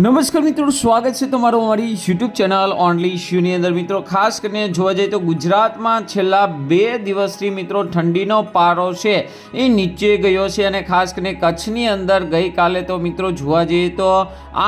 નમસ્કાર મિત્રો, સ્વાગત છે તમારું અમારી યુટ્યુબ ચેનલ ઓનલી શ્યુની અંદર. મિત્રો, ખાસ કરીને જોવા જઈએ તો ગુજરાતમાં છેલ્લા બે દિવસથી મિત્રો ઠંડીનો પારો છે, એ નીચે ગયો છે અને ખાસ કરીને કચ્છની અંદર ગઈકાલે તો મિત્રો જોવા જઈએ તો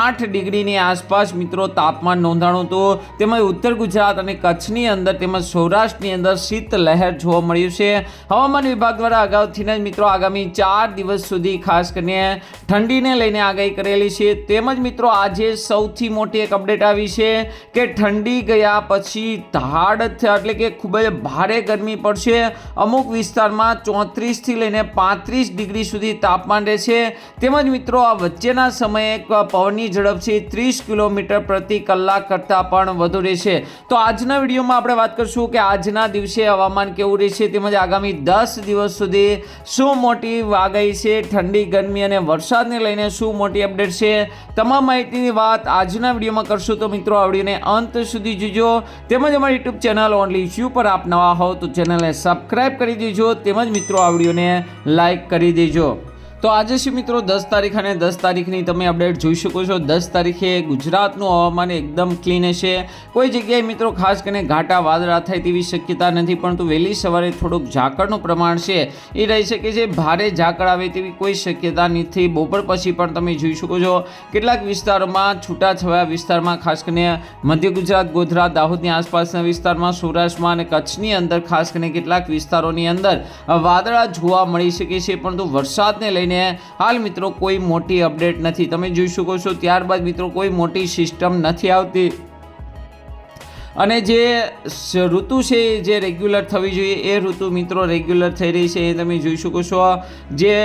આઠ ડિગ્રીની આસપાસ મિત્રો તાપમાન નોંધાણું હતું. તેમજ ઉત્તર ગુજરાત અને કચ્છની અંદર તેમજ સૌરાષ્ટ્રની અંદર શીત લહેર જોવા મળ્યું છે. હવામાન વિભાગ દ્વારા અગાઉથી જ મિત્રો આગામી ચાર દિવસ સુધી ખાસ કરીને ઠંડીને લઈને આગાહી કરેલી છે. તેમજ મિત્રો આજે સૌથી મોટી એક અપડેટ આવી છે કે ઠંડી ગયા પછી ધાડ એટલે કે ખૂબ જ ભારે ગરમી પડશે. અમુક વિસ્તારમાં ચોત્રીસથી લઈને પાંત્રીસ ડિગ્રી સુધી તાપમાન રહેશે. તેમજ મિત્રો, આ વચ્ચેના સમયે પવનની ઝડપ છે ત્રીસ કિલોમીટર પ્રતિ કલાક કરતાં પણ વધુ રહેશે. તો આજના વિડીયોમાં આપણે વાત કરીશું કે આજના દિવસે હવામાન કેવું રહેશે, તેમજ આગામી દસ દિવસ સુધી શું મોટી આગાહી છે, ઠંડી, ગરમી અને વરસાદને લઈને શું મોટી અપડેટ છે, તમામ માહિતીની વાત આજના વિડીયોમાં કરશું. તો મિત્રો, આ વિડીયોને અંત સુધી જોજો. તેમજ અમારી યુટ્યુબ ચેનલ ઓનલી ઇશ્યુ પર આપ નવા હો તો ચેનલને સબસ્ક્રાઈબ કરી દેજો. તેમજ મિત્રો, આ વિડીયોને લાઈક કરી દેજો. તો આજે શું મિત્રો? દસ તારીખ અને દસ તારીખની તમે અપડેટ જોઈ શકો છો. દસ તારીખે ગુજરાતનું હવામાન એકદમ ક્લીન હશે. કોઈ જગ્યાએ મિત્રો ખાસ કરીને ઘાટા વાદળા થાય તેવી શક્યતા નથી, પરંતુ વહેલી સવારે થોડુંક ઝાકળનું પ્રમાણ છે. એ રહી શકે છે, ભારે ઝાકળ આવે તેવી કોઈ શક્યતા નથી. બપોર પછી પણ તમે જોઈ શકો છો. કેટલાક વિસ્તારોમાં છૂટાછવાયા વિસ્તારમાં, ખાસ કરીને મધ્ય ગુજરાત, ગોધરા, દાહોદની આસપાસના વિસ્તારમાં, સૌરાષ્ટ્રમાં અને કચ્છની અંદર ખાસ કરીને કેટલાક વિસ્તારોની અંદર વાદળા જોવા મળી શકે છે, પરંતુ વરસાદને લઈને હાલ મિત્રો કોઈ મોટી અપડેટ નથી. તમે જોઈ શકો છો, ત્યારબાદ મિત્રો કોઈ મોટી સિસ્ટમ નથી આવતી. અને જે ઋતુ છે જે રેગ્યુલર થવી જોઈએ, એ ઋતુ મિત્રો રેગ્યુલર થઈ રહી છે, એ તમે જોઈ શકો છો. જે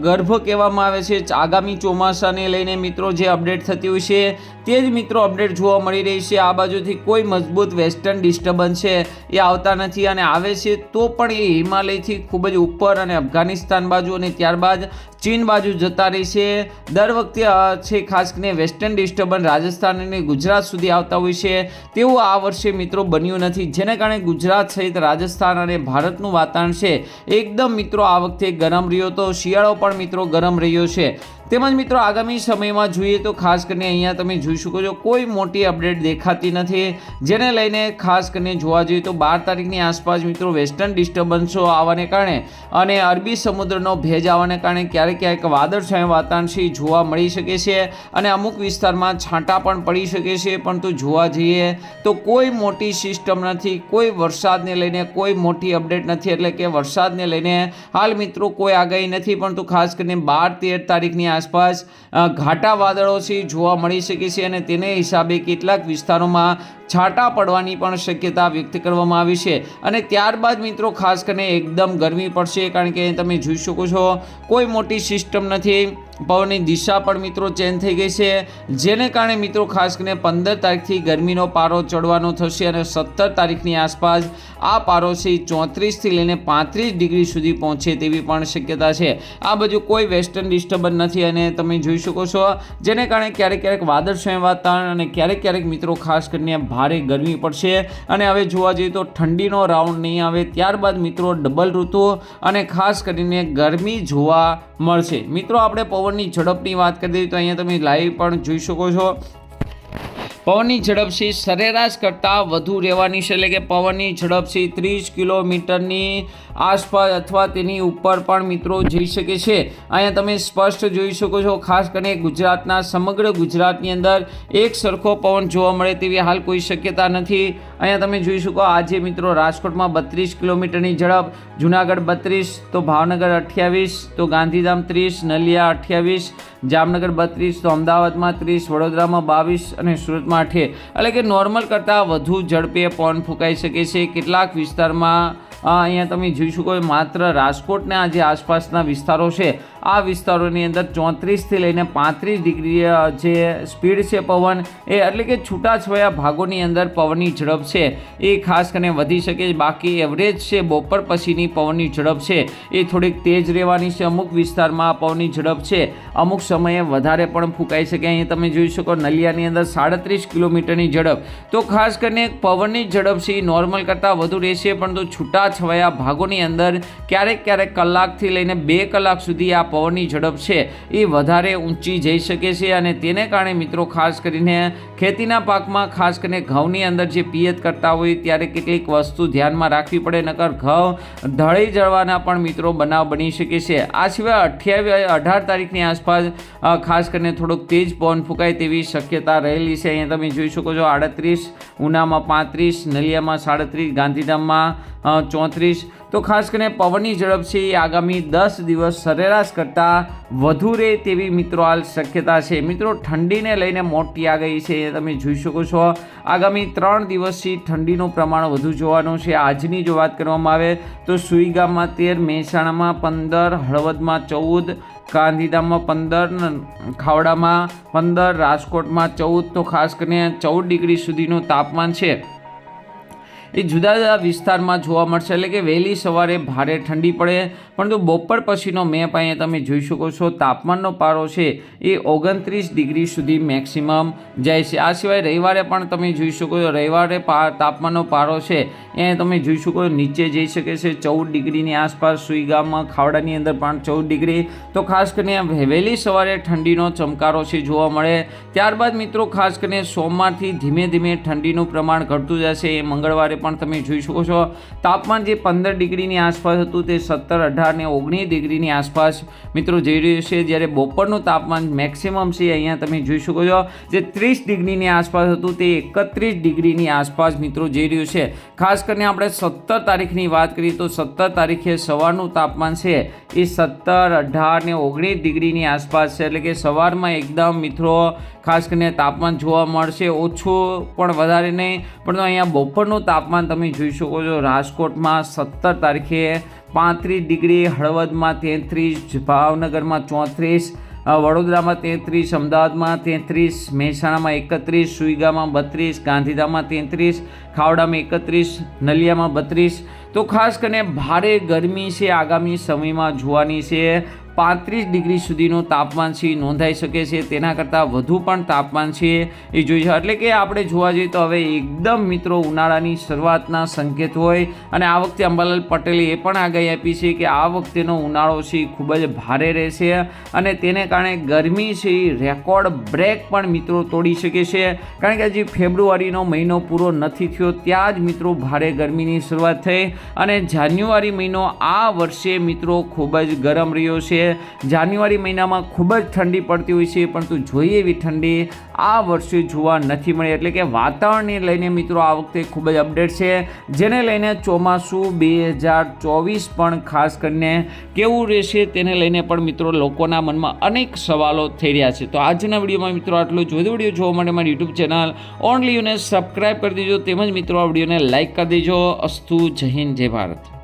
ગર્ભ કહેવામાં આવે છે આગામી ચોમાસાને લઈને મિત્રો જે અપડેટ થતી હોય છે, તે જ મિત્રો અપડેટ જોવા મળી રહી છે. આ બાજુથી કોઈ મજબૂત વેસ્ટર્ન ડિસ્ટર્બન્સ છે એ આવતા નથી અને આવે છે તો પણ એ હિમાલયથી ખૂબ જ ઉપર અને અફઘાનિસ્તાન બાજુ અને ત્યારબાદ ચીન બાજુ જતા રહી છે. દર વખતે છે, ખાસ કરીને વેસ્ટર્ન ડિસ્ટર્બન્સ રાજસ્થાન અને ગુજરાત સુધી આવતા હોય છે. તેવું આ વર્ષે મિત્રો બન્યું નથી. જેને કારણે ગુજરાત સહિત રાજસ્થાન અને ભારતનું વાતાવરણ છે. એકદમ મિત્રો, આ વખતે ગરમ રહ્યો તો શિયાળો પણ મિત્રો ગરમ રહ્યો છે. તેમજ મિત્રો આગામી સમયમાં જોઈએ તો ખાસ કરીને અહીંયા તમે જોઈ શકો છો, કોઈ મોટી અપડેટ દેખાતી નથી. જેને લઈને ખાસ કરીને જોવા જોઈએ તો બાર તારીખની આસપાસ મિત્રો વેસ્ટર્ન ડિસ્ટર્બન્સો આવવાને કારણે અને અરબી સમુદ્રનો ભેજ આવવાને કારણે ક્યારેક ક્યારેક વાદળછાયું વાતાવરણ જોવા મળી શકે છે અને અમુક વિસ્તારમાં છાંટા પણ પડી શકે છે. પરંતુ જોવા જઈએ તો કોઈ મોટી સિસ્ટમ નથી, કોઈ વરસાદને લઈને કોઈ મોટી અપડેટ નથી. એટલે કે વરસાદને લઈને હાલ મિત્રો કોઈ આગાહી નથી. પરંતુ ખાસ કરીને બાર તેર તારીખની આસપાસ ઘાટા વાદળો છે જોવા મળી શકે છે અને તેને હિસાબે કેટલાક વિસ્તારોમાં છાંટા પડવાની પણ શક્યતા વ્યક્ત કરવામાં આવી છે. અને ત્યારબાદ મિત્રો, ખાસ કરીને એકદમ ગરમી પડશે, કારણ કે તમે જોઈ શકો છો, કોઈ મોટી સિસ્ટમ નથી. પવનની દિશા પણ મિત્રો ચેન્જ થઈ ગઈ છે. જેને કારણે મિત્રો, ખાસ કરીને પંદર તારીખથી ગરમીનો પારો ચડવાનો થશે અને સત્તર તારીખની આસપાસ આ પારો છે ચોત્રીસથી લઈને પાંત્રીસ ડિગ્રી સુધી પહોંચે તેવી પણ શક્યતા છે. આ બાજુ કોઈ વેસ્ટર્ન ડિસ્ટર્બન્સ નથી અને તમે જોઈ શકો છો. જેને કારણે ક્યારેક ક્યારેક વાદળ સ્વયં વાતાવરણ અને ક્યારેક ક્યારેક મિત્રો, ખાસ કરીને ભારે ગરમી પડશે અને હવે જોવા જઈએ તો ઠંડીનો રાઉન્ડ નહીં આવે, ત્યારબાદ મિત્રો ડબલ ઋતુ અને ખાસ કરીને ગરમી જોવા મળશે. મિત્રો, આપણે પવનની ઝડપની વાત કરી દઈએ તો અહીંયા તમે લાઈવ પણ જોઈ શકો છો. પવનની ઝડપથી સરેરાશ કરતાં વધુ રહેવાની છે. એટલે કે પવનની ઝડપથી ત્રીસ કિલોમીટરની આસપાસ અથવા તેની ઉપર પણ મિત્રો જઈ શકે છે. અહીંયા તમે સ્પષ્ટ જોઈ શકો છો, ખાસ કરીને ગુજરાતના સમગ્ર ગુજરાતની અંદર એક સરખો પવન જોવા મળે તેવી હાલ કોઈ શક્યતા નથી. અહીંયા તમે જોઈ શકો આજે મિત્રો રાજકોટમાં બત્રીસ કિલોમીટરની ઝડપ, જુનાગઢ બત્રીસ, તો ભાવનગર અઠ્યાવીસ, તો ગાંધીધામ ત્રીસ, નલિયા અઠ્યાવીસ, જામનગર બત્રીસ, તો અમદાવાદમાં ત્રીસ, વડોદરામાં બાવીસ અને સુરતમાં અઠે એટલે કે નોર્મલ કરતાં વધુ ઝડપે પવન ફૂંકાઈ શકે છે. કેટલાક વિસ્તારમાં અહીંયા તમે જોઈ શકો માત્ર રાજકોટના જે આસપાસના વિસ્તારો છે. આ વિસ્તારોની અંદર ચોત્રીસથી લઈને પાંત્રીસ ડિગ્રી જે સ્પીડ છે પવન, એ એટલે કે છૂટાછવાયા ભાગોની અંદર પવનની ઝડપ છે. એ ખાસ કરીને વધી શકે છે. બાકી એવરેજ છે બપોર પછીની પવનની ઝડપ છે. એ થોડીક તેજ રહેવાની છે. અમુક વિસ્તારમાં પવનની ઝડપ છે. અમુક સમયે વધારે પણ ફૂંકાઈ શકે. અહીં તમે જોઈ શકો નલિયાની અંદર સાડત્રીસ કિલોમીટરની ઝડપ. તો ખાસ કરીને પવનની ઝડપ છે એ નોર્મલ કરતાં વધુ રહેશે, પરંતુ છૂટાછવાયા ભાગોની અંદર ક્યારેક ક્યારેક કલાકથી લઈને બે કલાક સુધી આ પવનની ઝડપ છે, એ વધારે ઊંચી જઈ શકે છે અને તેને કારણે મિત્રો ખાસ કરીને ખેતીના પાકમાં, ખાસ કરીને ઘઉંની અંદર જે પિયત કરતા હોય ત્યારે કેટલીક વસ્તુ ધ્યાનમાં રાખવી પડે, નકર ઘઉં ઢળી જળવાના પણ મિત્રો બનાવ બની શકે છે. આ સિવાય અઠ્યાવીસ, અઢાર તારીખની આસપાસ ખાસ કરીને થોડોક તેજ પવન ફૂંકાય તેવી શક્યતા રહેલી છે. અહીંયા તમે જોઈ શકો છો આડત્રીસ, ઉનામાં પાંત્રીસ, નલિયામાં સાડત્રીસ, ગાંધીધામમાં ચોત્રીસ તો ખાસ કરીને પવનની ઝડપ છે એ આગામી દસ દિવસ સરેરાશ કરતાં વધુ રહે તેવી મિત્રો હાલ શક્યતા છે. મિત્રો, ઠંડીને લઈને મોટી આ ગઈ છે એ તમે જોઈ શકો છો. આગામી ત્રણ દિવસથી ઠંડીનું પ્રમાણ વધુ જોવાનું છે. આજની જો વાત કરવામાં આવે તો સુઈગામમાં તેર, મહેસાણામાં પંદર, હળવદમાં ચૌદ, ગાંધીધામમાં પંદર ખાવડામાં પંદર, રાજકોટમાં ચૌદ. તો ખાસ કરીને ચૌદ ડિગ્રી સુધીનું તાપમાન છે. એ જુદા જુદા વિસ્તારમાં જોવા મળશે. એટલે કે વહેલી સવારે ભારે ઠંડી પડે, પરંતુ બપોર પછીનો મેપ અહીંયા તમે જોઈ શકો છો. તાપમાનનો પારો છે એ ઓગણત્રીસ ડિગ્રી સુધી મેક્સિમમ જાય છે. આ સિવાય રવિવારે પણ તમે જોઈ શકો છો, રવિવારે તાપમાનનો પારો છે એ તમે જોઈ શકો નીચે જઈ શકે છે ચૌદ ડિગ્રીની આસપાસ. સુઈગામમાં, ખાવડાની અંદર પણ ચૌદ ડિગ્રી. તો ખાસ કરીને વહેલી સવારે ઠંડીનો ચમકારો છે જોવા મળે. ત્યારબાદ મિત્રો, ખાસ કરીને સોમવારથી ધીમે ધીમે ઠંડીનું પ્રમાણ ઘટતું જશે. એ મંગળવારે પણ તમે જોઈ શકો છો. તાપમાન જે પંદર ડિગ્રીની આસપાસ હતું તે સત્તર, અઢાર ને ઓગણીસ ડિગ્રીની આસપાસ મિત્રો જઈ રહ્યું છે. જ્યારે બપોરનું તાપમાન મેક્સિમમ છે અહીંયા તમે જોઈ શકો છો. જે ત્રીસ ડિગ્રીની આસપાસ હતું તે એકત્રીસ ડિગ્રીની આસપાસ મિત્રો જઈ રહ્યું છે. ખાસ કરીને આપણે સત્તર તારીખની વાત કરીએ તો સત્તર તારીખે સવારનું તાપમાન છે એ સત્તર, અઢાર ને ઓગણીસ ડિગ્રીની આસપાસ છે. એટલે કે સવારમાં એકદમ મિત્રો ખાસ કરીને તાપમાન જોવા મળશે, ઓછું પણ વધારે નહીં. પણ અહીંયા બપોરનું તાપમાન તમે જોઈ શકો છો, રાજકોટમાં સત્તર તારીખે પાંત્રીસ ડિગ્રી, હળવદમાં તેત્રીસ, ભાવનગરમાં ચોત્રીસ વડોદરામાં તેત્રીસ, અમદાવાદમાં તેત્રીસ, મહેસાણામાં એકત્રીસ, સુઈગામાં બત્રીસ, ગાંધીધામમાં તેત્રીસ, ખાવડામાં એકત્રીસ, નલિયામાં બત્રીસ. તો ખાસ કરીને ભારે ગરમી છે આગામી સમયમાં જોવાની છે. પાંત્રીસ ડિગ્રી સુધીનું તાપમાન છે નોંધાઈ શકે છે. તેના કરતાં વધુ પણ તાપમાન છે એ જોઈ છે. એટલે કે આપણે જોવા જઈએ તો હવે એકદમ મિત્રો ઉનાળાની શરૂઆતના સંકેત હોય. અને આ વખતે અંબાલાલ પટેલે એ પણ આગાહી આપી છે કે આ વખતેનો ઉનાળો છે ખૂબ જ ભારે રહેશે. અને તેને કારણે ગરમી છે એ રેકોર્ડ બ્રેક પણ મિત્રો તોડી શકે છે. કારણ કે હજી ફેબ્રુઆરીનો મહિનો પૂરો નથી થયો, ત્યાં જ મિત્રો ભારે ગરમીની શરૂઆત થઈ. અને જાન્યુઆરી મહિનો આ વર્ષે મિત્રો ખૂબ જ ગરમ રહ્યો છે. જાન્યુઆરી મહિનામાં ખૂબ જ ઠંડી પડતી હોય છે, પરંતુ જોઈએ એવી ઠંડી આ વર્ષે જોવા નથી મળી. એટલે કે વાતાવરણને લઈને મિત્રો આ વખતે ખૂબ જ અપડેટ છે, જેને લઈને ચોમાસું બે હજાર ચોવીસ પણ ખાસ કરીને કેવું રહેશે તેને લઈને પણ મિત્રો લોકોના મનમાં અનેક સવાલો થઈ રહ્યા છે. તો આજના વિડીયોમાં મિત્રો આટલું જ. વધુ વીડિયો જોવા માટે મારી યુટ્યુબ ચેનલ ઓનલી યુને સબસ્ક્રાઈબ કરી દેજો, તેમજ મિત્રો આ વિડીયોને લાઇક કરી દેજો. અસ્તુ, જય હિન્દ, જય ભારત.